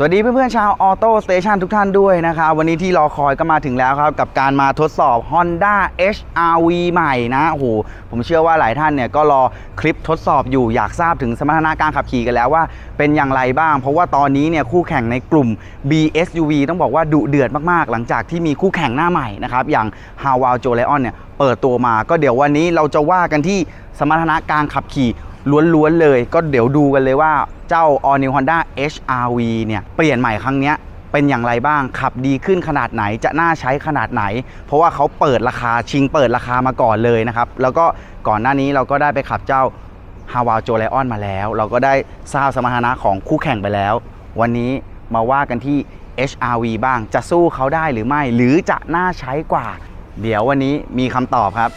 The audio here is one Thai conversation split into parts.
สวัสดีเพื่อนๆชาวออโต้สเตชันทุกท่านด้วยนะครับวันนี้ที่รอคอยก็มาถึงแล้วครับ กับการมาทดสอบ Honda HRV ใหม่นะโอ้โหผมเชื่อว่าหลายท่านเนี่ยก็รอคลิปทดสอบอยู่อยากทราบถึงสมรรถนะการขับขี่กันแล้วว่าเป็นอย่างไรบ้าง เพราะว่าตอนนี้เนี่ยคู่แข่งในกลุ่ม BSUV ต้องบอกว่าดุเดือดมากๆ หลังจากที่มีคู่แข่งหน้าใหม่นะครับอย่าง h a w a l j o l e o n เนี่ยเปิดตัวมา ก็เดี๋ยววันนี้เราจะว่ากันที่สมรรถนะการขับขี่ ล้วนๆเลย ก็เดี๋ยวดูกันเลยว่าเจ้า All New Honda HRV เนี่ย เปลี่ยนใหม่ครั้งนี้เป็นอย่างไรบ้าง ขับดีขึ้นขนาดไหนจะน่าใช้ขนาดไหน เพราะว่าเขาเปิดราคาชิงเปิดราคามาก่อนเลยนะครับ แล้วก็ก่อนหน้านี้เราก็ได้ไปขับเจ้าฮาวาโจไลออนมาแล้ว เราก็ได้ทราบสมรรถนะของคู่แข่งไปแล้ว วันนี้มาว่ากันที่ HRV บ้างจะสู้เขาได้หรือไม่ หรือจะน่าใช้กว่า เดี๋ยววันนี้มีคำตอบครับ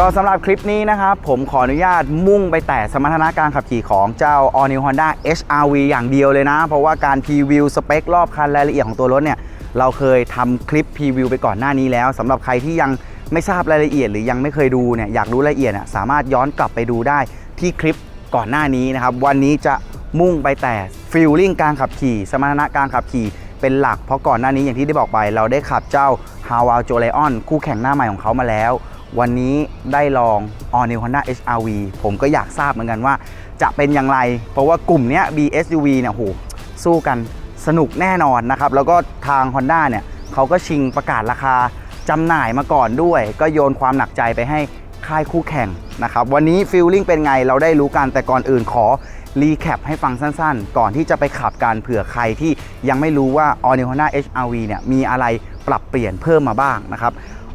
ก็สำหรับคลิปนี้นะครับผมขออนุญาตมุ่งไปแต่สมรรถนะการขับขี่ของเจ้า All New Honda HRV อย่างเดียวเลยนะ เพราะว่าการพรีวิวสเปครอบคันรายละเอียดของตัวรถเนี่ย เราเคยทำคลิปพรีวิวไปก่อนหน้านี้แล้วสำหรับใครที่ยังไม่ทราบรายละเอียดหรือยังไม่เคยดูเนี่ยอยากรู้รายละเอียดน่ะสามารถย้อนกลับไปดูได้ที่คลิปก่อนหน้านี้นะครับ วันนี้จะมุ่งไปแต่ฟิลลิ่งการขับขี่ สมรรถนะการขับขี่เป็นหลัก เพราะก่อนหน้านี้อย่างที่ได้บอกไป เราได้ขับเจ้า h a w a l j o l e o n คู่แข่งหน้าใหม่ของเขามาแล้ว วันนี้ได้ลอง All New Honda HRV ผมก็อยากทราบเหมือนกันว่า จะเป็นอย่างไร เพราะว่ากลุ่มเนี้ย BSUV เนี่ยโหสู้กันสนุกแน่นอนนะครับ แล้วก็ทาง Honda เนี่ยเขาก็ชิงประกาศราคาจำหน่ายมาก่อนด้วย ก็โยนความหนักใจไปให้ค่ายคู่แข่งนะครับวันนี้ฟีลลิ่งเป็นไงเราได้รู้กันแต่ก่อนอื่นขอรีแคปให้ฟังสั้นๆ ก่อนที่จะไปขับกันเผื่อใครที่ยังไม่รู้ว่า All New Honda HRV เนี่ยมีอะไรปรับเปลี่ยนเพิ่มมาบ้างนะครับ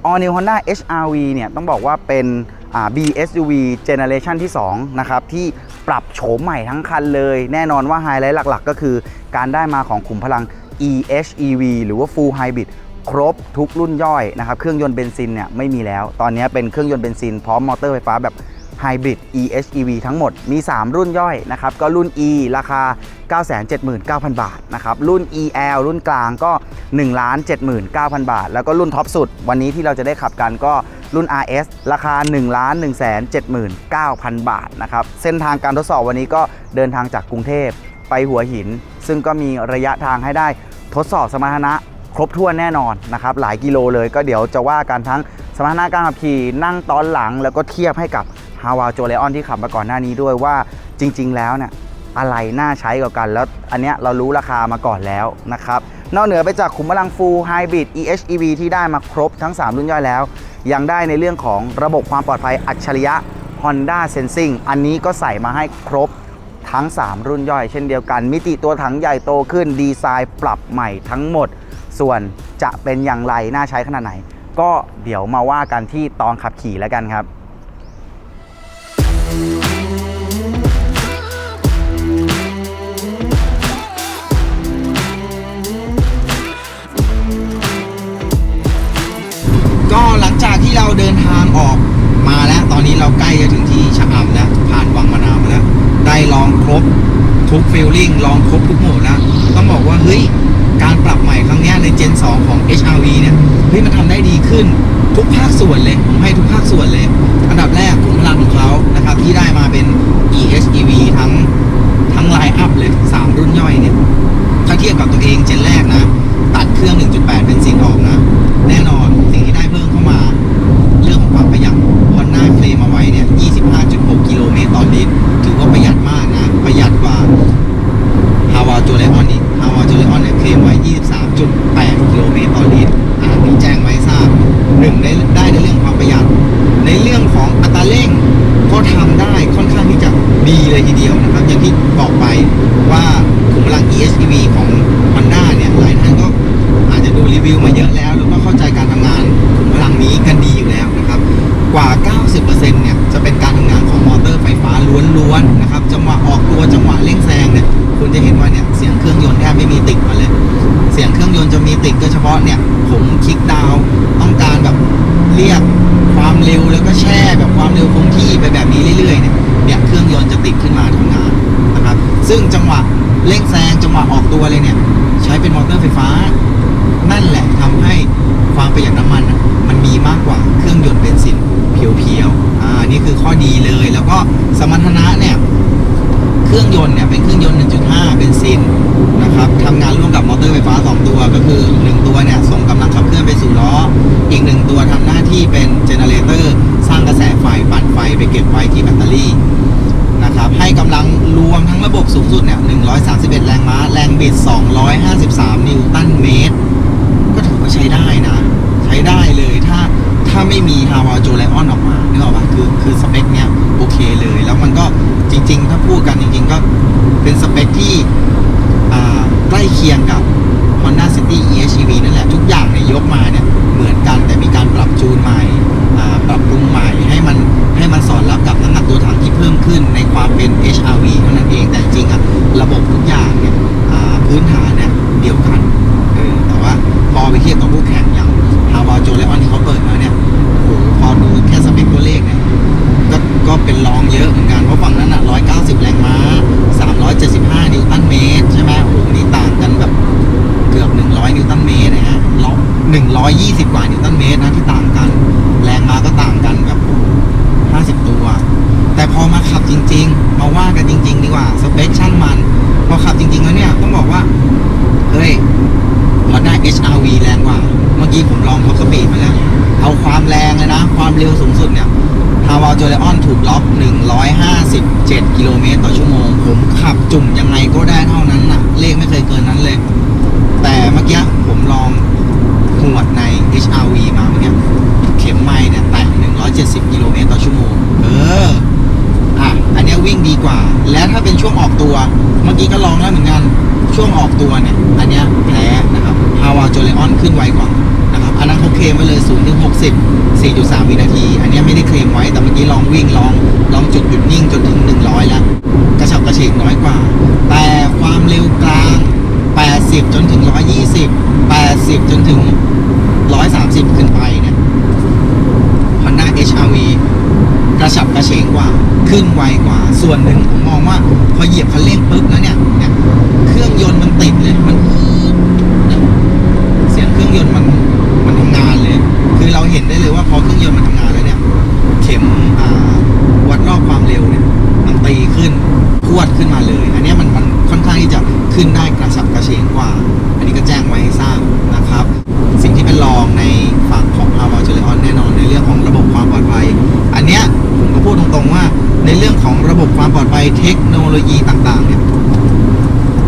All New Honda HRV เนี่ยต้องบอกว่าเป็น BSUV Generation ที่ 2 นะครับ ที่ปรับโฉมใหม่ทั้งคันเลย แน่นอนว่าไฮไลท์หลักๆ ก็คือการได้มาของขุมพลัง EHEV หรือว่า Full Hybrid ครบทุกรุ่นย่อยนะครับ เครื่องยนต์เบนซินเนี่ยไม่มีแล้ว ตอนนี้เป็นเครื่องยนต์เบนซินพร้อมมอเตอร์ไฟฟ้าแบบ Hybrid EHEV ทั้งหมดมี 3 รุ่นย่อยนะครับ ก็รุ่น E ราคา 979,000 บาทนะครับ รุ่น EL รุ่นกลางก็ 1,79,000 บาท แล้วก็รุ่นท็อปสุด วันนี้ที่เราจะได้ขับกันก็รุ่น RS ราคา 1,179,000 บาทนะครับ เส้นทางการทดสอบวันนี้ก็เดินทางจากกรุงเทพไปหัวหิน ซึ่งก็มีระยะทางให้ได้ทดสอบสมรรถนะครบถ้วนแน่นอนนะครับ หลายกิโลเลยก็เดี๋ยวจะว่ากันทั้งสมรรถนะการขับขี่นั่งตอนหลัง แล้วก็เทียบให้กับ ฮาวาโจเลออนที่ขับมาก่อนหน้านี้ด้วยว่าจริง ๆ แล้วเนี่ยอะไรน่าใช้กว่ากัน แล้วอันเนี้ยเรารู้ราคามาก่อนแล้วนะครับนอกเหนือไปจากขุมพลัง Full Hybrid EHEV ที่ได้มาครบทั้ง 3 รุ่นย่อยแล้ว ยังได้ในเรื่องของระบบความปลอดภัยอัจฉริยะ Honda Sensing อันนี้ก็ใส่มาให้ครบทั้ง 3 รุ่นย่อย เช่นเดียวกัน มิติตัวถังใหญ่โตขึ้นดีไซน์ปรับใหม่ทั้งหมด ส่วนจะเป็นอย่างไรน่าใช้ขนาดไหน ก็เดี๋ยวมาว่ากันที่ตอนขับขี่แล้วกันครับ ก็หลังจากที่เราเดินทางออกมาแล้วตอนนี้เราใกล้จะถึงที่ชะอำแล้วผ่านวังมะนาวมาแล้ว ได้ลองครบทุกฟีลลิ่งลองครบทุกโหมดแล้ว ต้องบอกว่าเฮ้ย การปรับใหม่ครั้งนี้ในเจน2ของ HRV เนี่ยเฮ้ยมันทำได้ดีขึ้นทุกภาคส่วนเลย ผมให้ทุกภาคส่วนเลย อันดับแรกขุมพลังของเขานะครับ ที่ได้มาเป็น EHEV ทั้งทั้งไลน์อัพเลยสามรุ่นย่อยเนี่ย ถ้าเทียบกับตัวเองเจนแรกนะ ตัดเครื่อง 1.8 เป็นซินออกนะ แน่นอนสิ่งที่ได้เพิ่มเข้ามา เรื่องของความประหยัด Honda เคลมเอาไว้เนี่ย 25.6 กิโลเมตรต่อลิตรถือว่าประหยัดมากนะ ประหยัดกว่าฮาวาโจเลออนอี เลออนเนี่ยเคลมไว้23.8กิโลเมตรต่อลิตรอ่ามีแจ้งไว้ทราบหนึ่งได้ได้ในเรื่องความประหยัด ในเรื่องของอัตราเร่งก็ทำได้ค่อนข้างที่จะดีเลยทีเดียวนะครับ อย่างที่บอกไปว่าขุมพลัง EHEV ของ Honda เนี่ยหลายท่านก็อาจจะดูรีวิวมาเยอะแล้ว แล้วก็เข้าใจการทำงานขุมพลังนี้กันดีอยู่แล้วนะครับ กว่า 90%เนี่ยจะเป็นการทำงานของมอเตอร์ไฟฟ้าล้วนๆนะครับจังหวะออกตัวจังหวะเร่งแซงเนี่ย คุณจะเห็นว่าเนี่ยเสียงเครื่องยนต์แทบไม่มีติดมาเลย เสียงเครื่องยนต์จะมีติดก็เฉพาะเนี่ยผมคลิกดาวต้องการแบบเรียกความเร็วแล้วก็แช่แบบความเร็วคงที่ไปแบบนี้เรื่อยๆเนี่ยเนี่ยเครื่องยนต์จะติดขึ้นมาทำงานนะครับ ซึ่งจังหวะเร่งแซงจังหวะออกตัวเลยเนี่ย ใช้เป็นมอเตอร์ไฟฟ้า นั่นแหละทำให้ความประหยัดน้ำมันมันมีมากกว่าเครื่องยนต์เบนซินเพียวๆอ่านี่คือข้อดีเลยแล้วก็สมรรถนะเนี่ย เครื่องยนต์เนี่ยเป็นเครื่องยนต์ 1.5 เบนซินนะครับทำงานร่วมกับมอเตอร์ไฟฟ้า 2 ตัวก็คือ เป็นรองเยอะเหมือนกัน เพราะฝั่งนั้นอะ 190 แรงม้า 375 นิวตันเมตร ใช่ไหมโอ้โหนี่ต่างกันแบบเกือบ 100 นิวตันเมตรนะฮะแล้ว120 กว่านิวตันเมตรนะที่ต่างกัน แรงม้าก็ต่างกันแบบโอ้โห50 ตัว แต่พอมาขับจริง ๆ มาว่ากันจริง ๆ ดีกว่า สเปคช่างมัน พอขับจริง ๆ แล้วเนี่ยต้องบอกว่า เฮ้ย Honda HRV แรงกว่า เมื่อกี้ผมลองท็อปสปีดมาแล้ว เอาความแรงเลยนะ ความเร็วสูงสุดเนี่ย ฮาวาโจไลออนถูกล็อก 157 กิโลเมตรต่อชั่วโมง ผมขับจุ่มยังไงก็ได้เท่านั้นน่ะ เลขไม่เคยเกินนั้นเลย แต่เมื่อกี้ผมลองหวดใน HRV มาเมื่อกี้เข็มไม้เนี่ยแตะ170 กิโลเมตรต่อชั่วโมง เออ อะ อันเนี้ยวิ่งดีกว่า และถ้าเป็นช่วงออกตัว เมื่อกี้ก็ลองแล้วเหมือนกัน ช่วงออกตัวเนี่ย อันเนี้ยแพ้นะครับ ฮาวาโจเลออนขึ้นไวกว่านะครับอันนั้นเขาเคลมไว้เลย0ถึง60 4.3วินาที อันนี้ไม่ได้เคลมไว้แต่เมื่อกี้ลองวิ่งลองลองจุดหยุดนิ่งจนถึง100แล้ว กระฉับกระเฉงน้อยกว่า แต่ความเร็วกลาง 80 จนถึง 120 80 จนถึง 130 ขึ้นไปเนี่ย Honda HRV กระฉับกระเฉงกว่า ขึ้นไวกว่า ส่วนหนึ่งผมมองว่า พอเหยียบคันเร่งปุ๊บแล้วเนี่ยเนี่ย เครื่องยนต์มันติดเลย มัน ยนต์มันมันทำงานเลย คือเราเห็นได้เลยว่าพอเครื่องยนต์มันทำงานแล้วเนี่ย เข็มวัดรอบความเร็วเนี่ย มันตีขึ้นพวดขึ้นมาเลย อันนี้มันมันค่อนข้างที่จะขึ้นได้กระฉับกระเฉงกว่า อันนี้ก็แจ้งไว้ให้ทราบนะครับ สิ่งที่เป็นรองในฝั่งของ h a w a เ j เลออนแน่นอนในเรื่องของระบบความปลอดภัย อันเนี้ยผมก็พูดตรงๆว่า ในเรื่องของระบบความปลอดภัยเทคโนโลยีต่างๆเนี่ย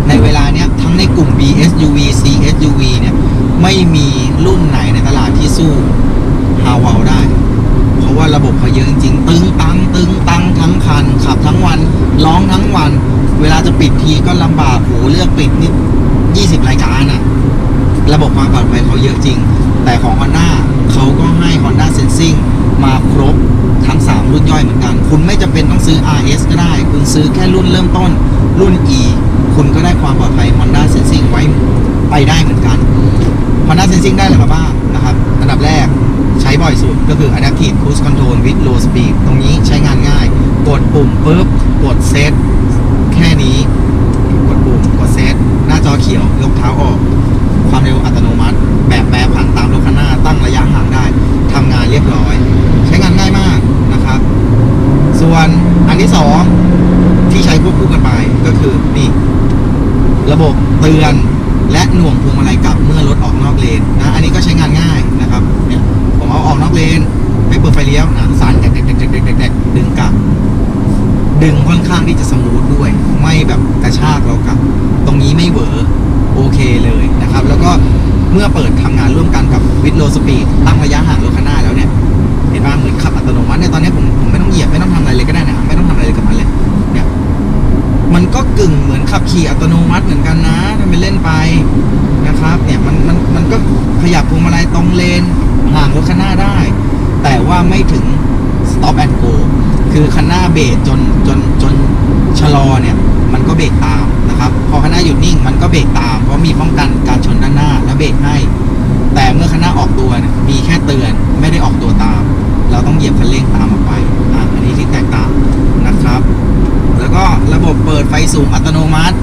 ในเวลาเนี้ยทั้งในกลุ่ม BSUV CSUV เนี่ย ไม่มีรุ่นไหนในตลาดที่สู้ h a w a ได้ เพราะว่าระบบเขาเยอะจริงตึงตังตึงตังทั้งคัน ขับทั้งวัน ร้องทั้งวัน เวลาจะปิดทีก็ลำบากโหเลือกปิดนี่20 รายการอะระบบความปลอดภัยเขาเยอะจริง แต่ของ Honda เขาก็ให้ Honda Sensing มาครบทั้ง 3 รุ่นย่อยเหมือนกัน คุณไม่จำเป็นต้องซื้อ RS ก็ได้ คุณซื้อแค่รุ่นเริ่มต้น รุ่น E คุณก็ได้ความปลอดภัย Honda Sensing ไว้ไปได้เหมือนกัน Honda Sensing ได้อะไรมาบ้างนะครับ อันดับแรกใช้บ่อยสุดก็คือ Adaptive Cruise Control with Low Speed ตรงนี้ใช้งานง่าย กดปุ่มปุ๊บ กดเซตแค่นี้ กดปุ่มกดเซตหน้าจอเขียวยกเท้าออก ความเร็วอัตโนมัติ แบบแปรผันตามรถคันหน้าตั้งระยะห่างได้ทำงานเรียบร้อย ใช้งานง่ายมากนะครับ ส่วนอันที่สองที่ใช้ควบคู่กันไปก็คือนี่ระบบเตือนและหน่วงพวงมาลัยกลับเมื่อรถออก เลนนะ อันนี้ก็ใช้งานง่ายนะครับ เนี่ยผมเอาออกนอกเลนไม่เปิดไฟเลี้ยวนะสั่นแดกแดกแดกแดกแดกดึงกลับ ดึงค่อนข้างที่จะสมูทด้วย ไม่แบบกระชากเรากลับ ตรงนี้ไม่เวอร์โอเคเลยนะครับ แล้วก็เมื่อเปิดทำงานร่วมกันกับวิดโลสปีดตั้งระยะห่างรถข้างหน้าแล้วเนี่ย เห็นป่ะเหมือนขับอัตโนมัติเนี่ยตอนนี้ผมผมไม่ต้องเหยียบไม่ต้องทำอะไรเลยก็ได้นะไม่ต้องทำอะไรเลยกับมันเลยเนี่ยมันก็กึ่งเหมือนขับขี่อัตโนมัติเหมือนกันนะทำเป็นเล่นไป ครับเนี่ยมันมันมันก็ขยับพวงมาลัยตรงเลนห่างรถข้างหน้าได้ แต่ว่าไม่ถึง stop and go คือคันหน้าเบรกจนจนจนชะลอเนี่ยมันก็เบรกตามนะครับพอคันหน้าหยุดนิ่งมันก็เบรกตาม เพราะมีป้องกันการชนด้านหน้าและเบรกให้ แต่เมื่อคันหน้าออกตัวเนี่ยมีแค่เตือนไม่ได้ออกตัวตาม เราต้องเหยียบคันเร่งตามออกไปอ่าอันนี้ที่แตกต่างนะครับ แล้วก็ระบบเปิดไฟสูงอัตโนมัติ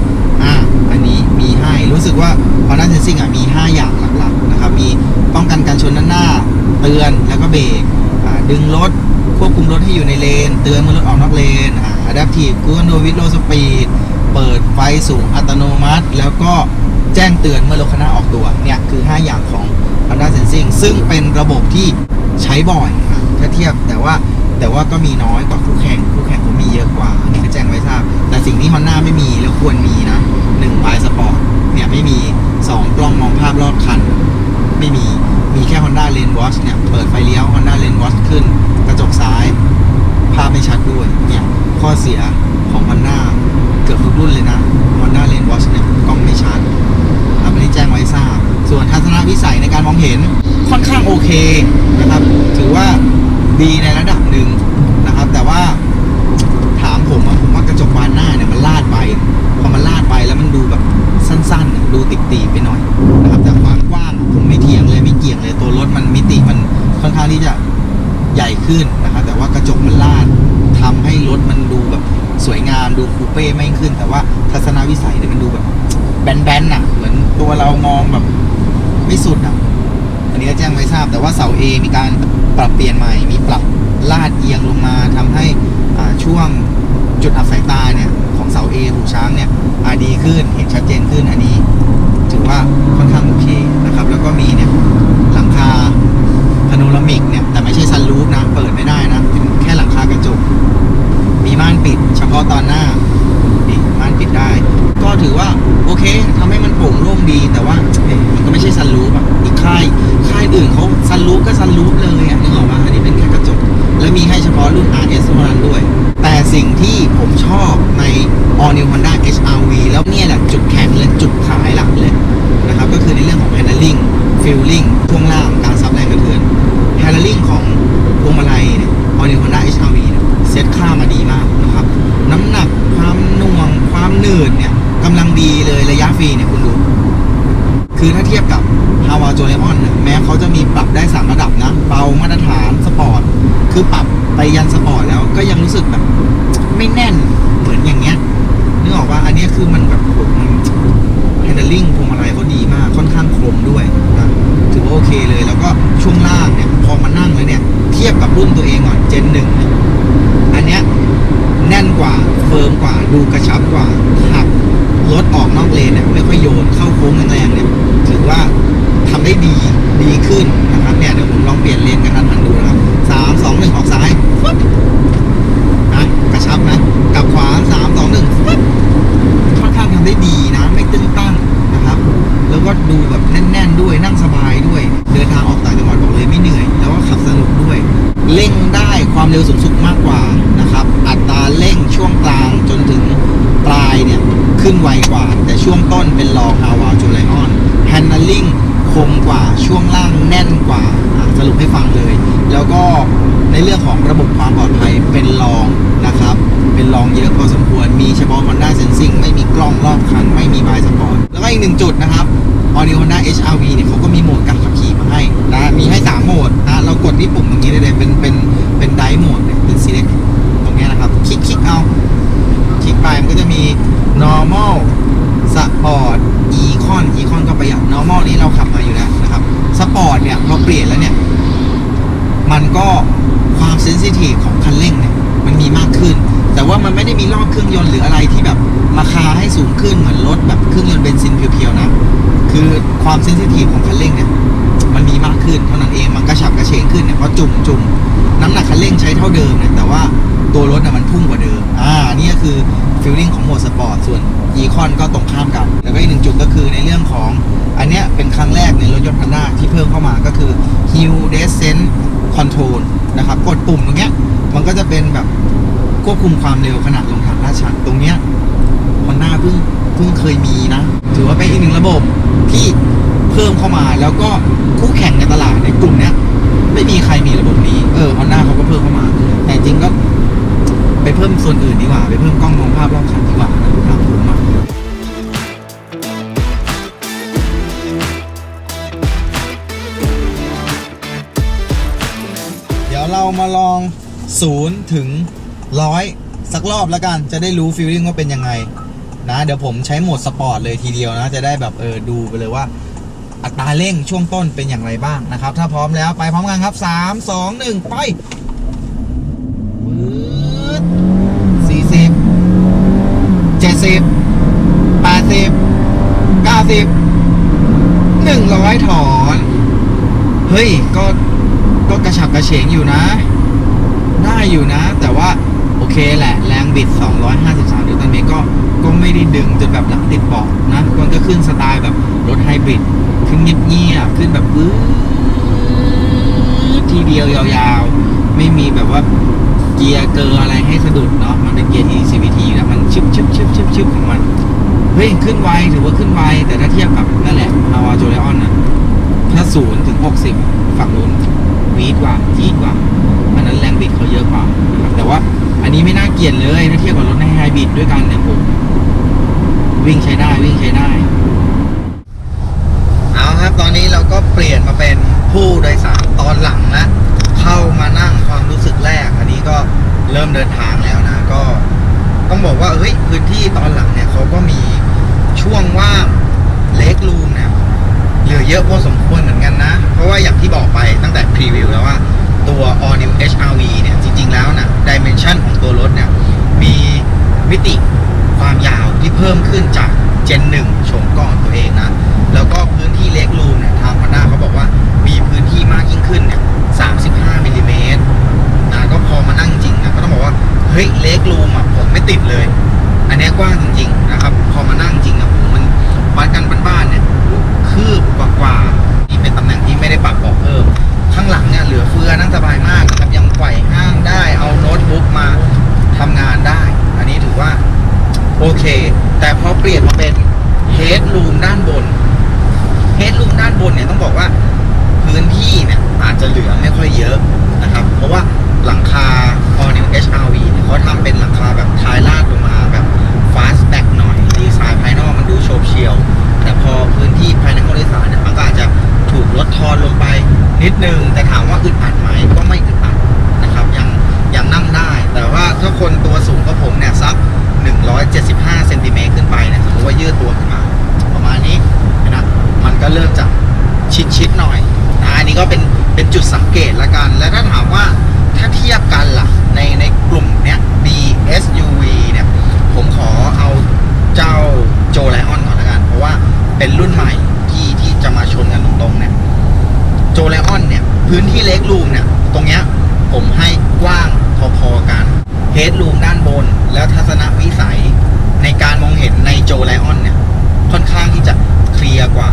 ให้รู้สึกว่า Honda Sensing อะมี 5 อย่างหลักๆนะครับมีป้องกันการชนด้านหน้า เตือนแล้วก็เบรกดึงรถควบคุมรถให้อยู่ในเลน เตือนเมื่อรถออกนอกเลนอ่า Adaptive Cruise Control with Low Speed เปิดไฟสูงอัตโนมัติ แล้วก็แจ้งเตือนเมื่อรถคันหน้าออกตัวเนี่ยคือ 5 อย่างของ Honda Sensing ซึ่งเป็นระบบที่ใช้บ่อยถ้าเทียบแต่ว่าแต่ว่าก็มีน้อยกว่าคู่แข่งคู่แข่งเขามีเยอะกว่านนี้ก็แจ้งไว้ทราบ แต่สิ่งที่ Honda ไม่มีแล้วควรมีนะ1 y Sport เนี่ยไม่มี 2 กล้องมองภาพรอบคัน ไม่มีมีแค่ Honda Lane Watch เนี่ยเปิดไฟเลี้ยว Honda Lane Watch ขึ้น กระจกซ้าย ภาพไม่ชัดด้วยเนี่ยข้อเสียของ Honda เกือบทุกรุ่นเลยนะ Honda Lane Watch เนี่ยกล้องไม่ชัดครับอันนี้แจ้งไว้ทราบ ส่วนทัศนวิสัยในการมองเห็นค่อนข้างโอเคนะครับ ถือว่าดีในระดับหนึ่งนะครับ แต่ว่าถามผมอะผมว่ากระจกบานหน้าเนี่ยมันลาดไป มันลาดไปแล้วมันดูแบบสั้นๆ ดูติดๆไปหน่อยนะครับแต่ความกว้างผมไม่เถียงเลยไม่เกี่ยงเลยตัวรถมันมิติมันค่อนข้างที่จะใหญ่ขึ้นนะครับแต่ว่ากระจกมันลาดทำให้รถมันดูแบบสวยงามดูคูเป้ไม่ขึ้น แต่ว่าทัศนวิสัยเนี่ยมันดูแบบแบนๆอะ เหมือนตัวเรามองแบบไม่สุดอะอันนี้ก็แจ้งไว้ทราบ แต่ว่าเสา A มีการปรับเปลี่ยนใหม่ มีปรับลาดเอียงลงมาทำให้ช่วงจุดอับส ขึ้น เห็นชัดเจนขึ้นอันนี้ ถือว่าค่อนข้างโอเคนะครับ แล้วก็มี คือปรับไปยันสปอร์ตแล้วก็ยังรู้สึกแบบ ไม่แน่นเหมือนอย่างเงี้ยนึกออกว่าอันนี้คือมันแบบโหมัน handling พวงมาลัยเขาดีมากค่อนข้างคมด้วยนะถือว่าโอเคเลย แล้วก็ช่วงล่างเนี่ยพอมานั่งแล้วเนี่ย เทียบกับรุ่นตัวเองก่อนเจนหนึ่งอันเนี้ยแน่นกว่าเฟิร์มกว่าดูกระชับกว่าหักรถออกนอกเลนเนี่ยไม่ค่อยโยนเข้าโค้งแรงๆเนี่ยถือว่าทำได้ดีดีขึ้นนะครับเนี่ยเดี๋ยวผมลองเปลี่ยนเลนกันทันหันดูามสองหนึ่งออกซ้ายนะกระชับนะกลับขวาสามสองหนึ่งค่อนข้างทำได้ดีนะ ไม่ตึงตั้งนะครับ แล้วก็ดูแบบแน่น ๆ ด้วยนั่งสบายด้วย เดินทางออกต่างจังหวัดบอกเลยไม่เหนื่อย แล้วก็ขับสนุกด้วย เร่งได้ความเร็วสูงสุดมากกว่านะครับ อัตราเร่งช่วงกลางจนถึงปลายเนี่ยขึ้นไวกว่า แต่ช่วงต้นเป็นรองฮาวาจูไลออนแฮนด์ลิง มกว่าช่วงล่างแน่นกว่าสรุปให้ฟังเลย แล้วก็ในเรื่องของระบบความปลอดภัยเป็นรองนะครับ เป็นรองเยอะพอสมควรมีเฉพาะ Honda Sensing ไม่มีกล้องรอบคัน ไม่มีบายสปอร์ตแล้วก็อีกหนึ่งจุดนะครับ All New Honda HRV เนี่ยเขาก็มีโหมดการขับขี่มาให้นะมีให้ 3 โหมดนะเรากดที่ปุ่มตรงนี้ได้เลยเป็นเป็นเป็นไดโหมดเนี่ยเป็น select ตรงนี้นะครับคลิกคลิกเอาคลิกไปมันก็จะมี normal sport econ econ ก็ประหยัด normal นี่เราขับมาอยู่แล้วนะครับสปอร์ตเนี่ยพอเปลี่ยนแล้วเนี่ย มันก็ความเซนซิทีฟของคันเร่งเนี่ยมันมีมากขึ้น แต่ว่ามันไม่ได้มีรอบเครื่องยนต์หรืออะไรที่แบบราคาให้สูงขึ้นเหมือนรถแบบเครื่องยนต์เบนซินเพียวๆนะ คือความเซนซิทีฟของคันเร่งเนี่ย พราจุ่มจุ่มน้ำหนักคันเร่งใช้เท่าเดิมเนี่ยแต่ว่าตัวรถน่ะมันพุ่งกว่าเดิม อ่า นี่ก็คือฟีลลิ่งของโหมดสปอร์ต ส่วนอีคอนก็ตรงข้ามกัน แล้วก็อีกหนึ่งจุดก็คือในเรื่องของ อันเนี้ยเป็นครั้งแรกในรถยนต์ Honda ที่เพิ่มเข้ามาก็คือ Hill Descent Control นะครับ กดปุ่มตรงเนี้ย มันก็จะเป็นแบบควบคุมความเร็วขณะลงทางลาดชันตรงเนี้ยฮอนด้าเพิ่งเพิ่งเคยมีนะ ถือว่าเป็นอีกหนึ่งระบบที่เพิ่มเข้ามาแล้วก็คู่แข่งในตลาดในกลุ่มเนี้ย ไม่มีใครมีระบบนี้ เออฮอนด้าเขาก็เพิ่มเข้ามา แต่จริงก็ไปเพิ่มส่วนอื่นดีกว่า ไปเพิ่มกล้องมองภาพรอบคันดีกว่านะครับผมอะเดี๋ยวเรามาลองศูนย์ถึงร้อยสักรอบแล้วกัน จะได้รู้ฟีลลิ่งว่าเป็นยังไงนะ เดี๋ยวผมใช้โหมดสปอร์ตเลยทีเดียวนะ จะได้แบบเออดูไปเลยว่า อัตราเร่งช่วงต้นเป็นอย่างไรบ้างนะครับ ถ้าพร้อมแล้วไปพร้อมกันครับ 3 2 1 ไปสี่สิบเจ็ดสิบแปดสิบเก้าสิบหนึ่งร้อยถอน เฮ้ย ก็ก็กระฉับกระเฉงอยู่นะ ได้อยู่นะ แต่ว่าโอเคแหละ แรงบิด 253นิวตันเมตรก็ก็ไม่ได้ดึงจนแบบหลังติดเบาะนะ มันก็ขึ้นสไตล์แบบรถไฮบริด ขึ้นเงียบๆขึ้นแบบปื๊ดทีเดียวยาวๆ ไม่มีแบบว่าเกียร์เกอร์อะไรให้สะดุดเนาะมันเป็นเกียร์ ECVT แล้วมันชึบชึบชึบชึบชึบของมันเฮ้ยขึ้นไวถือว่าขึ้นไวแต่ถ้าเทียบกับนั่นแหละอาวาโจเลออนนะถ้าศูนย์ถึงหกสิบฝั่งนู้นวีดกว่าจี๊ดกว่าอันนั้นแรงบิดเขาเยอะกว่านะครับแต่ว่าอันนี้ไม่น่าเกลียดเลยถ้าเทียบกับรถในไฮบริดด้วยกันเนี่ยผมวิ่งใช้ได้วิ่งใช้ได้ เอาครับตอนนี้เราก็เปลี่ยนมาเป็นผู้โดยสารตอนหลังนะเข้ามานั่งความรู้สึกแรก อันนี้ก็เริ่มเดินทางแล้วนะ ก็ต้องบอกว่าเฮ้ยพื้นที่ตอนหลังเนี่ยเขาก็มีช่วงว่างเล็กรูมเนี่ยเหลือเยอะพอสมควรเหมือนกันนะ เพราะว่าอย่างที่บอกไปตั้งแต่พรีวิวแล้วว่าตัว All New HRV เนี่ยจริง ๆ แล้วนะดิเมนชันของตัวรถเนี่ยมีมิติความยาวที่เพิ่มขึ้นจาก Gen 1โฉมก่อนตัวเองนะ แล้วก็ ล็กรูมเนี่ยทางพนาเขาบอกว่ามีพื้นที่มากยิ่งขึ้นเนี่ยสามสิบห้ามิลลิเมตรนะก็พอมานั่งจริงนะก็ต้องบอกว่าเฮ้ยเล็กรูมอะผมไม่ติดเลย อันนี้กว้างจริง จุดสังเกตละกัน แล้วถ้าถามว่าถ้าเทียบกันล่ะ ในในกลุ่มเนี้ย BSUV เนี่ย ผมขอเอาเจ้าโจไลออนก่อนละกัน เพราะว่าเป็นรุ่นใหม่ที่ที่จะมาชนกันตรงๆเนี่ยโจไลออนเนี่ย พื้นที่เล็กรูมเนี่ย ตรงเนี้ยผมให้กว้างพอๆกันเฮดรูมด้านบน แล้วทัศนวิสัยในการมองเห็นในโจไลออนเนี่ย ค่อนข้างที่จะเคลียร์กว่า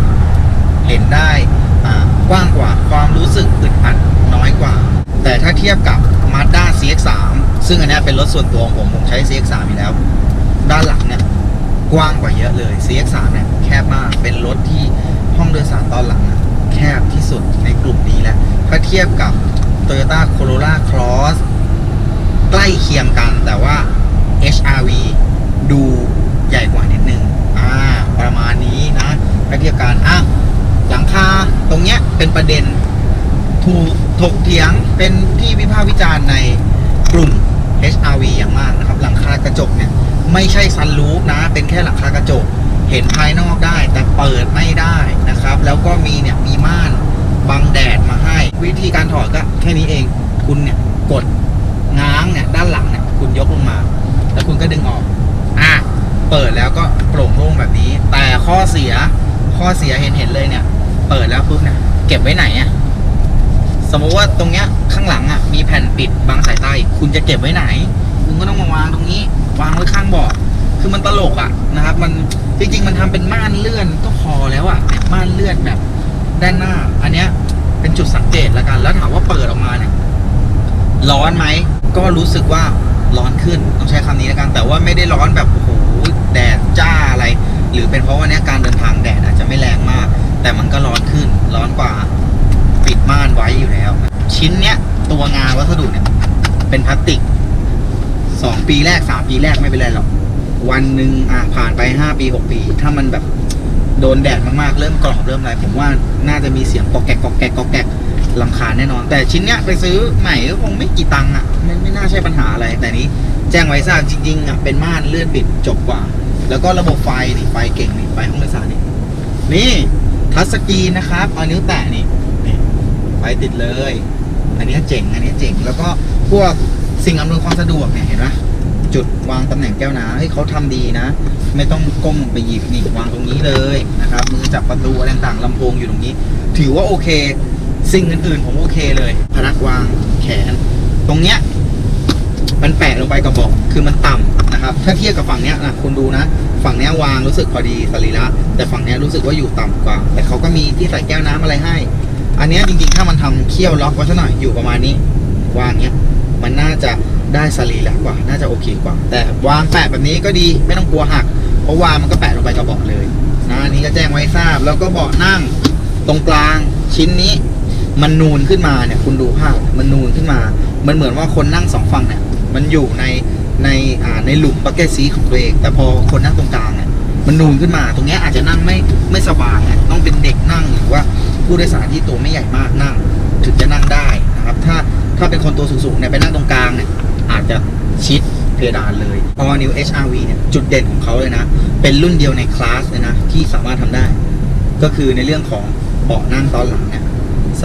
เห็นได้ อ่ากว้างกว่าความรู้สึกอึดอัดน้อยกว่า แต่ถ้าเทียบกับ Mazda CX-3 ซึ่งอันนี้เป็นรถส่วนตัวของผม ผมใช้ CX-3 อยู่แล้ว ด้านหลังเนี่ยกว้างกว่าเยอะเลย CX-3 เนี่ยแคบมากเป็นรถที่ห้องโดยสารตอนหลังแคบที่สุดในกลุ่มนี้แหละถ้าเทียบกับ Toyota Corolla Cross ใกล้เคียงกันแต่ว่า HRV ดูใหญ่กว่านิดนึง อ่า ประมาณนี้นะถ้าเทียบกัน รงเนี้ยเป็นประเด็นถูกถกเถียงเป็นที่วิพากษ์วิจารณ์ในกลุ่ม HRV อย่างมากนะครับ หลังคากระจกเนี่ย ไม่ใช่ซันรูฟนะ เป็นแค่หลังคากระจก เห็นภายนอกได้ แต่เปิดไม่ได้นะครับ แล้วก็มีเนี่ยมีม่านบังแดดมาให้ วิธีการถอดก็แค่นี้เองคุณเนี่ยกดง้างเนี่ยด้านหลังเนี่ยคุณยกลงมา แล้วคุณก็ดึงออกอะเปิดแล้วก็โปร่งโล่งแบบนี้ แต่ข้อเสียข้อเสียเห็นเห็นเลยเนี่ย เปิดแล้วปุ๊บเนี่ยเก็บไว้ไหนอะสมมุติว่าตรงเนี้ยข้างหลังอะมีแผ่นปิดบังสายใต้คุณจะเก็บไว้ไหน คุณก็ต้องมาวางตรงนี้ วางไว้ข้างเบาะคือมันตลกอะนะครับ มันจริงๆ มันทำเป็นม่านเลื่อนก็พอแล้วอะเนี่ยม่านเลื่อนแบบด้านหน้า อันเนี้ยเป็นจุดสังเกตแล้วกัน แล้วถามว่าเปิดออกมาเนี่ยร้อนไหมก็รู้สึกว่าร้อนขึ้นต้องใช้คำนี้แล้วกัน แต่ว่าไม่ได้ร้อนแบบโอ้โหแดดจ้าอะไร หรือเป็นเพราะว่าเนี้ยการเดินทางแดดอาจจะไม่แรงมาก แต่มันก็ร้อนขึ้น ร้อนกว่าปิดม่านไว้อยู่แล้ว ชิ้นเนี้ย ตัวงานวัสดุเนี่ย เป็นพลาสติกสองปีแรกสามปีแรกไม่เป็นไรหรอกวันหนึ่งอะผ่านไปห้าปีหกปี ถ้ามันแบบโดนแดดมากๆ เริ่มกรอบเริ่มอะไร ผมว่าน่าจะมีเสียงกอกแกกกอกแกกกอกแกกลำคาญแน่นอน แต่ชิ้นเนี้ยไปซื้อใหม่ก็คงไม่กี่ตังค์อะไม่ไม่น่าใช่ปัญหาอะไร แต่นี้แจ้งไว้ทราบจริงๆอะเป็นม่านเลื่อนปิดจบกว่า แล้วก็ระบบไฟนี่ไฟเก่งนี่ไฟห้องโดยสารนี่นี่ ทัชสกรีนนะครับเอานิ้วแตะนี่นี่ไฟติดเลย อันนี้เจ๋งอันนี้เจ๋งแล้วก็พวกสิ่งอำนวยความสะดวกเนี่ยเห็นไหมจุดวางตำแหน่งแก้วน้ำเฮ้ยเขาทำดีนะ ไม่ต้องก้มไปหยิบนี่วางตรงนี้เลยนะครับมือจับประตูอะไรต่างๆลำโพงอยู่ตรงนี้ ถือว่าโอเค สิ่งอื่นๆผมโอเคเลย พนักวางแขน ตรงเนี้ยมันแปะลงไปกระบอกคือมันต่ำนะครับ ถ้าเทียบกับฝั่งเนี้ยนะคุณดูนะ ฝั่งเนี้ยวางรู้สึกพอดีสรีระแต่ฝั่งเนี้ยรู้สึกว่าอยู่ต่ำกว่า แต่เขาก็มีที่ใส่แก้วน้ำอะไรให้ อันเนี้ยจริงๆ ถ้ามันทำเคี่ยวล็อกไว้ซะหน่อยอยู่ประมาณนี้ วางเนี้ยมันน่าจะได้สรีระกว่า น่าจะโอเคกว่า แต่วางแปะแบบนี้ก็ดีไม่ต้องกลัวหัก เพราะวางมันก็แปะลงไปกระบอกเลยนะอันนี้ก็แจ้งไว้ทราบ แล้วก็เบาะนั่งตรงกลางชิ้นนี้ มันนูนขึ้นมาเนี่ยคุณดูภาพมันนูนขึ้นมา มันเหมือนว่าคนนั่งสองฝั่งเนี่ย มันอยู่ใน ในอ่าในหลุมบักเก็ตซีของตัวเอง แต่พอคนนั่งตรงกลางเนี่ยมันนูนขึ้นมา ตรงนี้อาจจะนั่งไม่ไม่สบายอะต้องเป็นเด็กนั่งหรือว่าผู้โดยสารที่ตัวไม่ใหญ่มากนั่ง ถึงจะนั่งได้นะครับ ถ้าถ้าเป็นคนตัวสูงๆเนี่ยไปนั่งตรงกลางเนี่ยอาจจะชิดเพดานเลยพอ New HRV เนี่ยจุดเด่นของเขาเลยนะ เป็นรุ่นเดียวในคลาสเลยนะ ที่สามารถทำได้ ก็คือในเรื่องของเบาะนั่งตอนหลังเนี่ย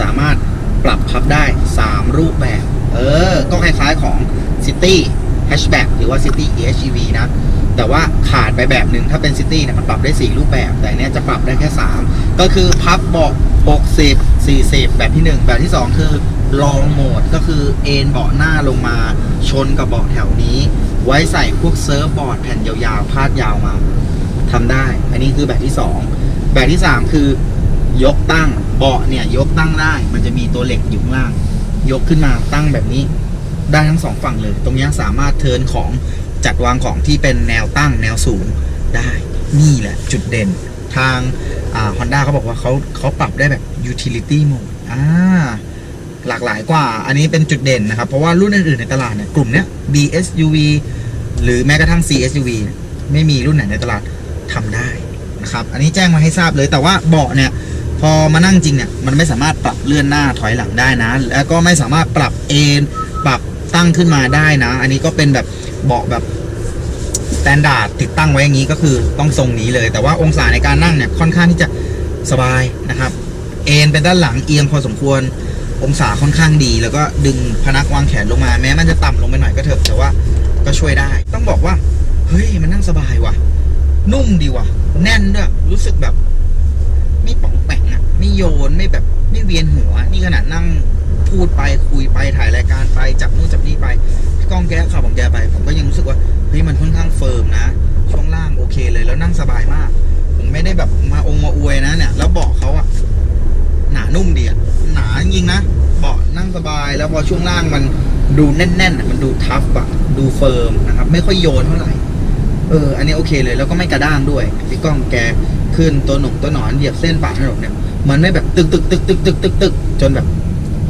สามารถปรับพับได้ 3 รูปแบบ เออ ก็คล้ายๆของ City Hatchback หรือว่า City EHEV นะ แต่ว่าขาดไปแบบหนึ่งถ้าเป็น City เนี่ยมันปรับได้ 4 รูปแบบ แต่อันเนี้ยจะปรับได้แค่ 3 ก็คือพับเบาะ60 40 แบบที่ 1 แบบที่ 2 คือ Long Mode ก็คือเอนเบาะหน้าลงมาชนกับเบาะแถวนี้ ไว้ใส่พวกเซิร์ฟบอร์ดแผ่นยาวๆ พาดยาวมาทำได้ อันนี้คือแบบที่ 2 แบบที่ 3 คือยกตั้งเบาะเนี่ยยกตั้งได้ มันจะมีตัวเหล็กอยู่ข้างล่าง ยกขึ้นมาตั้งแบบนี้ ได้ทั้งสองฝั่งเลย ตรงนี้สามารถเทินของจัดวางของที่เป็นแนวตั้งแนวสูงได้นี่แหละจุดเด่นทางฮอนด้าเขาบอกว่าเขาเขาปรับได้แบบ utility mode อ่าหลากหลายกว่า อันนี้เป็นจุดเด่นนะครับ เพราะว่ารุ่นอื่นๆในตลาดเนี่ยกลุ่มเนี้ย BSUV หรือแม้กระทั่ง CSUV ไม่มีรุ่นไหนในตลาดทำได้นะครับ อันนี้แจ้งมาให้ทราบเลย แต่ว่าเบาะเนี่ย พอมานั่งจริงเนี่ย มันไม่สามารถปรับเลื่อนหน้าถอยหลังได้นะ แล้วก็ไม่สามารถปรับเอน ตั้งขึ้นมาได้นะ อันนี้ก็เป็นแบบเบาะแบบสแตนดาร์ดติดตั้งไว้อย่างนี้ก็คือต้องทรงนี้เลย แต่ว่าองศาในการนั่งเนี่ยค่อนข้างที่จะสบายนะครับ เอนเป็นด้านหลังเอียงพอสมควร องศาค่อนข้างดี แล้วก็ดึงพนักวางแขนลงมา แม้มันจะต่ำลงไปหน่อยก็เถอะแต่ว่าก็ช่วยได้ ต้องบอกว่า เฮ้ยมันนั่งสบายว่ะ นุ่มดีว่ะ แน่นด้วยรู้สึกแบบ ไม่ป๋องแปงอะไม่โยนไม่แบบไม่เวียนหัว นี่ขนาดนั่ง พูดไปคุยไปถ่ายรายการไปจับนู่นจับนี่ไปพี่ก้องแกขับของแกไป ผมก็ยังรู้สึกว่าเฮ้ยมันค่อนข้างเฟิร์มนะ ช่วงล่างโอเคเลยแล้วนั่งสบายมาก ผมไม่ได้แบบมาองมาอวยนะเนี่ยแล้วเบาะเขาอะหนานุ่มดีอะหนาจริงนะเบาะนั่งสบายแล้วพอช่วงล่างมันดูแน่นๆอะมันดูทัฟอะดูเฟิร์มนะครับ ไม่ค่อยโยนเท่าไหร่เออ อันนี้โอเคเลยแล้วก็ไม่กระด้างด้วยพี่ก้องแกขึ้นตัวหนุ่มตัวหนอนเหยียบเส้นปากถนนเนี่ยมันไม่แบบตึกตึกตึกตึกตึกตึกตึกจนแบบ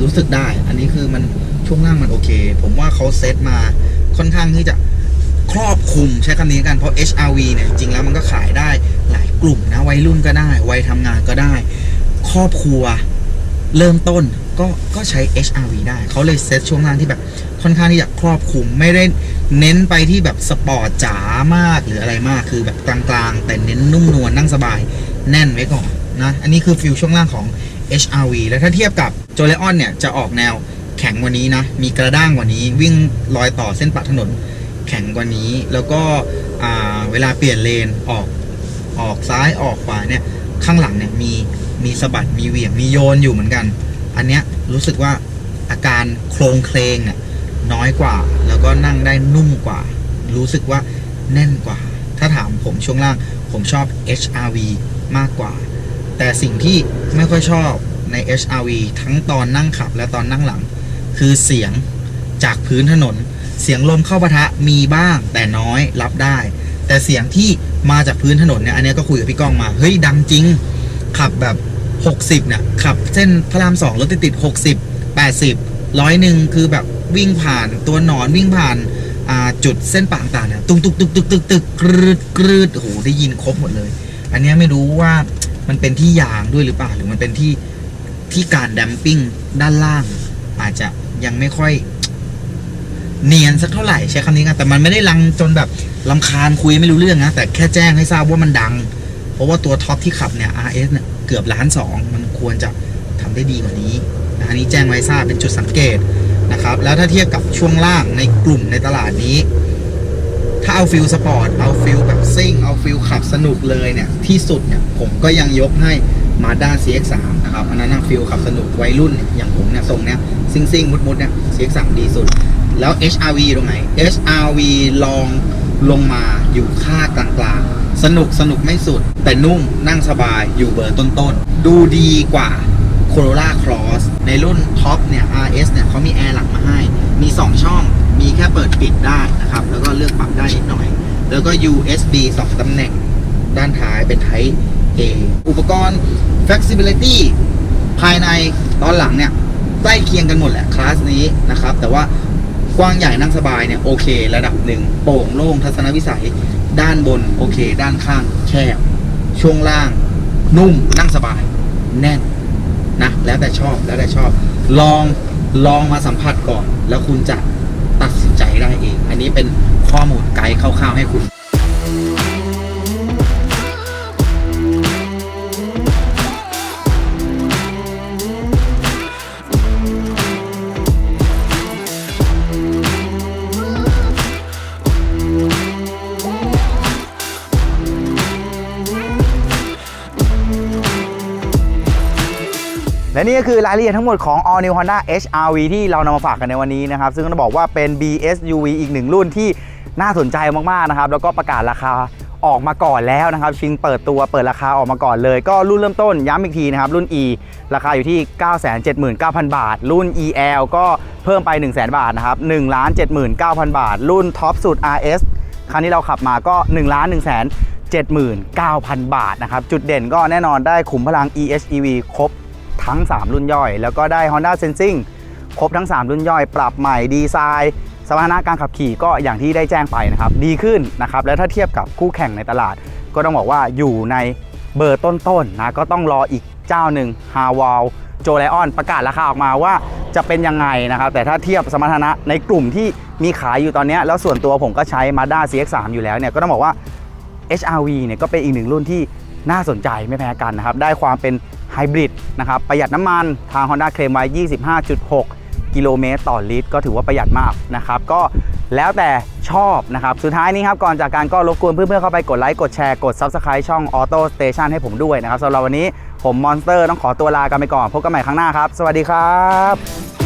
รู้สึกได้ อันนี้คือมันช่วงล่างมันโอเค ผมว่าเขาเซตมาค่อนข้างที่จะครอบคลุมใช้คำนี้กันเพราะ HRV เนี่ยจริงแล้วมันก็ขายได้หลายกลุ่มนะวัยรุ่นก็ได้ วัยทำงานก็ได้ ครอบครัวเริ่มต้นก็ก็ใช้ HRV ได้ เขาเลยเซตช่วงล่างที่แบบค่อนข้างที่จะครอบคลุมไม่ได้เน้นไปที่แบบสปอร์ตจ๋ามากหรืออะไรมากคือแบบกลางๆ แต่เน้นนุ่มนวลนั่งสบายแน่นไว้ก่อนนะ อันนี้คือฟิลช่วงล่างของ HRV แล้วถ้าเทียบกับ j o l e o n เนี่ยจะออกแนวแข็งกว่านี้นะ มีกระด้างกว่านี้ วิ่งรอยต่อเส้นปะถนนแข็งกว่านี้ แล้วก็เวลาเปลี่ยนเลนออกออกซ้ายออกขวาเนี่ยข้างหลังเนี่ยมีมีสะบัดมีเหวี่ยงมีโยนอยู่เหมือนกัน อันเนี้ยรู้สึกว่าอาการโครงเคลงเนี่ยน้อยกว่า แล้วก็นั่งได้นุ่มกว่า รู้สึกว่าแน่นกว่า ถ้าถามผมช่วงล่างผมชอบ HRV มากกว่า แต่สิ่งที่ไม่ค่อยชอบใน HRV ทั้งตอนนั่งขับและตอนนั่งหลัง คือเสียงจากพื้นถนน เสียงลมเข้าปะทะมีบ้างแต่น้อยรับได้ แต่เสียงที่มาจากพื้นถนนเนี่ยอันนี้ก็คุยกับพี่ก้องมา เฮ้ย ดังจริง ขับแบบ 60เนี่ยขับเส้นพระรามสองรถติดติด60 80ร้อยหนึ่งคือแบบวิ่งผ่านตัวหนอนวิ่งผ่านาจุดเส้นปากต่างเนี่ย ตุกตุกตุกตุกตุกตุกกรืดกรืดโอ้โหได้ยินครบหมดเลย อันนี้ไม่รู้ว่า มันเป็นที่ยางด้วยหรือเปล่าหรือมันเป็นที่ที่การดัมปิ้งด้านล่าง อาจจะยังไม่ค่อย เนียนสักเท่าไหร่ใช้คำนี้กันแต่มันไม่ได้ลังจนแบบลำคาญคุยไม่รู้เรื่องนะแต่แค่แจ้งให้ทราบว่ามันดัง เพราะว่าตัวท็อปที่ขับเนี่ย RS เนี่ยเกือบล้านสองมันควรจะทำได้ดีกว่านี้นะอันนี้แจ้งไว้ทราบเป็นจุดสังเกตนะครับ แล้วถ้าเทียบกับช่วงล่างในกลุ่มในตลาดนี้ ถ้าเอาฟิลสปอร์ต เอาฟิลแบบซิ่ง เอาฟิลขับสนุกเลยเนี่ย ที่สุดเนี่ยผมก็ยังยกให้ Mazda CX3 นะครับ อันนั้นนะฟิลขับสนุกวัยรุ่นอย่างผมเนี่ยทรงเนี้ยซิ่งซิ่งมุดมุดเนี่ย CX3 ดีสุด แล้ว HRV อยู่ตรงไหน HRV ลองลงมาอยู่ค่ากลางๆ สนุกสนุกไม่สุด แต่นุ่มนั่งสบายอยู่เบอร์ต้นๆ ดูดีกว่า Corolla Cross ในรุ่นท็อปเนี่ย RS เนี่ยเขามีแอร์หลังมาให้ มี 2 ช่อง มีแค่เปิดปิดได้นะครับ แล้วก็เลือกปรับได้นิดหน่อย แล้วก็ USB 2 ตำแหน่ง ด้านท้ายเป็น Type A อุปกรณ์ flexibility ภายในตอนหลังเนี่ยใกล้เคียงกันหมดแหละคลาสนี้นะครับ แต่ว่ากว้างใหญ่นั่งสบายเนี่ยโอเค ระดับหนึ่งโปร่งโล่งทัศนวิสัย ด้านบนโอเค ด้านข้างแคบช่วงล่าง นุ่มนั่งสบาย แน่น นะแล้วแต่ชอบแล้วแต่ชอบ ลองลองมาสัมผัสก่อน แล้วคุณจะตัดสินใจได้เอง อันนี้เป็นข้อมูลไกด์คร่าวๆให้คุณ และนี่ก็คือรายละเอียดทั้งหมดของ All New Honda HRV ที่เรานำมาฝากกันในวันนี้นะครับ ซึ่งต้องบอกว่าเป็น BSUV อีกหนึ่งรุ่นที่น่าสนใจมากๆนะครับ แล้วก็ประกาศราคาออกมาก่อนแล้วนะครับ ชิงเปิดตัวเปิดราคาออกมาก่อนเลย ก็รุ่นเริ่มต้นย้ำอีกทีนะครับ รุ่น E ราคาอยู่ที่ 979,000 บาท รุ่น EL ก็เพิ่มไป 100,000 บาทนะครับ1,79,000 บาท รุ่นท็อปสุด RS คันที่เราขับมาก็ 1 1 0 0 0 79,000 บาทนะครับ จุดเด่นก็แน่นอนได้ขุมพลัง EHEV ครบ ทั้ง 3 รุ่นย่อย แล้วก็ได้ Honda Sensing ครบทั้ง 3 รุ่นย่อย ปรับใหม่ดีไซน์สมรรถนะการขับขี่ก็อย่างที่ได้แจ้งไปนะครับ ดีขึ้นนะครับและถ้าเทียบกับคู่แข่งในตลาด ก็ต้องบอกว่าอยู่ในเบอร์ต้นๆนะก็ต้องรออีกเจ้าหนึ่ง h a w a l โจไลออนประกาศราคาออกมาว่าจะเป็นยังไงนะครับ แต่ถ้าเทียบสมรรถนะในกลุ่มที่มีขายอยู่ตอนนี้ แล้วส่วนตัวผมก็ใช้ Mazda CX-3 อยู่แล้วเนี่ยก็ต้องบอกว่า HRV เนี่ยก็เป็นอีกหนึ่งรุ่นที่น่าสนใจไม่แพ้กันนะครับ ได้ความเป็น ไฮบริดนะครับประหยัดน้ำมันทาง Honda เคลมไว้ 25.6 กิโลเมตรต่อลิตร ก็ถือว่าประหยัดมากนะครับก็แล้วแต่ชอบนะครับสุดท้ายนี้ครับก่อนจากการก็รบกวนเพื่อนๆเข้าไปกดไลค์กดแชร์กด Subscribe ช่อง Auto Station ให้ผมด้วยนะครับสำหรับวันนี้ผมมอนสเตอร์ต้องขอตัวลากันไปก่อน พบกันใหม่ครั้งหน้าครับ สวัสดีครับ